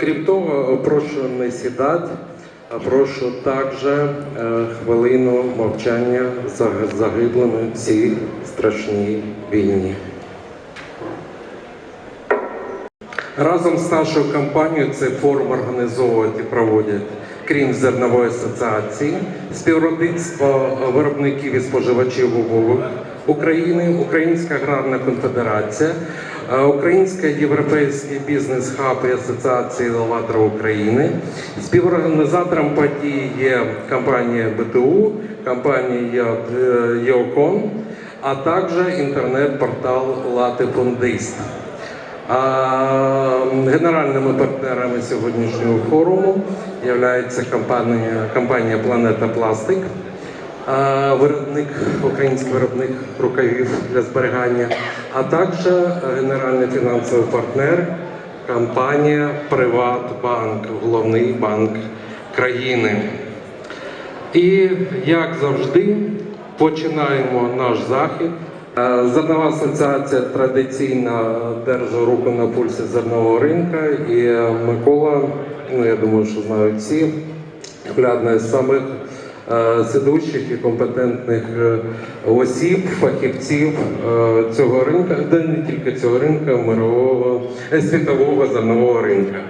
Крім того, прошу не сідати, а прошу також е, хвилину мовчання за загиблими в цій страшній війні. Разом з нашою компанією цей форум організовують і проводять, крім зернової асоціації, співробітництво виробників і споживачів обувок України, Українська аграрна конфедерація, е, Український європейський бізнес-хаб і Асоціація елеваторів України. Співорганізатором події є компанія БТУ, компанія е, ЄОКОН, а також інтернет-портал Латифундист. А генеральними партнерами сьогоднішнього форуму є компанія, компанія Планета Пластик, виробник, український виробник рукавів для зберігання, а також генеральний фінансовий партнер компанія Приватбанк, головний банк країни. І як завжди, починаємо наш захід. Е, Зернова асоціація традиційно держить руку на пульсі зернового ринка. І е, Микола, ну я думаю, що знають всі, одна з самих е, сидучих і компетентних е, осіб, фахівців е, цього ринку, де не тільки цього ринку, мирового світового зернового ринка.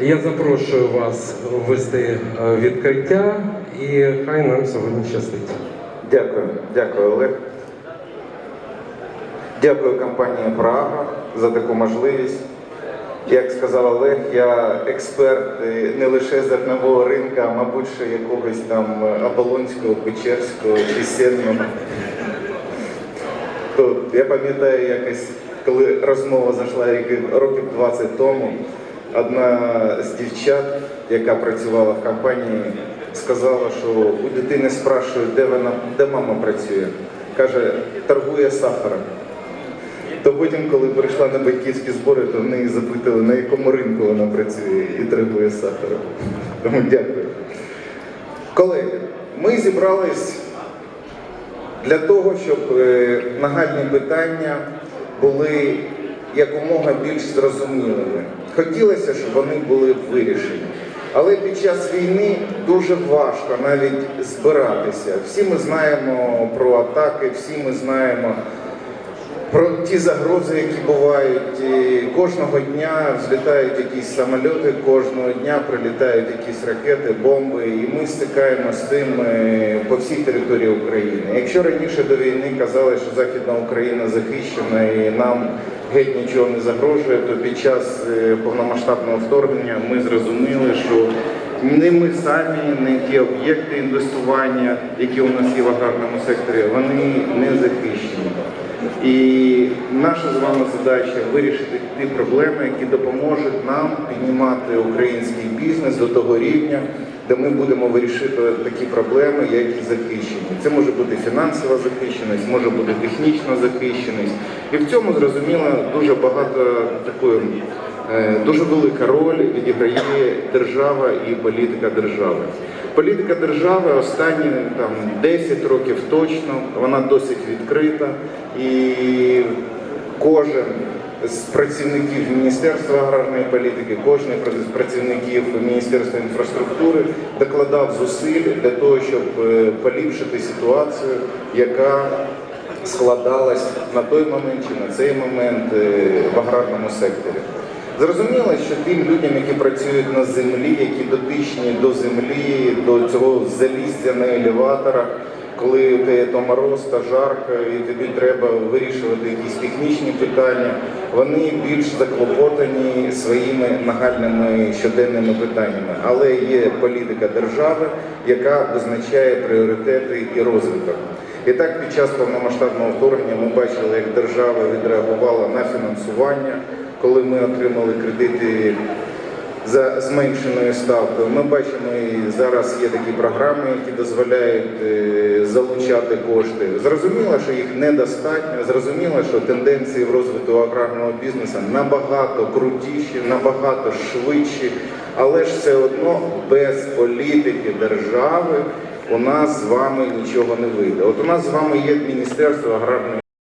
Я запрошую вас ввести відкриття і хай нам сьогодні щастить. Дякую, дякую, Олег. Дякую компанії Прага за таку можливість. Як сказав Олег, я експерт е, не лише зернового ринка, а мабуть, ще якогось там Оболонського, Печерського чи Сєдного. То я пам'ятаю якось, коли розмова зайшла років 20 тому, одна з дівчат, яка працювала в компанії, сказала, що у дитини спрашують, де вона, де мама працює. Каже, торгує сахаром. Потім, коли прийшла на батьківські збори, то в неї запитали, на якому ринку вона працює і торгує сахаром. Тому дякую. Колеги, ми зібрались для того, щоб е, нагальні питання були якомога більш зрозумілими. Хотілося, щоб вони були вирішені. Але під час війни дуже важко навіть збиратися. Всі ми знаємо про атаки, всі ми знаємо про ті загрози, які бувають. І кожного дня взлітають якісь самольоти, кожного дня прилітають якісь ракети, бомби, і ми стикаємося з тим е, по всій території України. Якщо раніше до війни казали, що Західна Україна захищена і нам геть нічого не загрожує, то під час е, повномасштабного вторгнення ми зрозуміли, що не ми самі, не ті об'єкти інвестування, які у нас є в аграрному секторі, вони не захищені. І наша з вами задача вирішити ті проблеми, які допоможуть нам піднімати український бізнес до того рівня, де ми будемо вирішити такі проблеми, як і захищені. Це може бути фінансова захищеність, може бути технічна захищеність. І в цьому зрозуміло дуже багато такої. е, Дуже велика роль відіграє держава і політика держави. Політика держави останні там 10 років точно, вона досить відкрита, і кожен з працівників Міністерства аграрної політики, кожен з працівників Міністерства інфраструктури докладав зусиль для того, щоб е, поліпшити ситуацію, яка складалась на той момент чи на цей момент е, в аграрному секторі. Зрозуміло, що тим людям, які працюють на землі, які дотичні до землі, до цього заліздя на елеваторах, коли тебе то мороз та жарко, і тобі треба вирішувати якісь технічні питання, вони більш заклопотані своїми нагальними щоденними питаннями. Але є політика держави, яка визначає пріоритети і розвиток. І так під час повномасштабного вторгнення ми бачили, як держава відреагувала на фінансування, коли ми отримали кредити за зменшеною ставкою. Ми бачимо, і зараз є такі програми, які дозволяють е, залучати кошти. Зрозуміло, що їх недостатньо. Зрозуміло, що тенденції в розвитку аграрного бізнесу набагато крутіші, набагато швидші, але ж все одно без політики держави у нас з вами нічого не вийде. От у нас з вами є Міністерство аграрної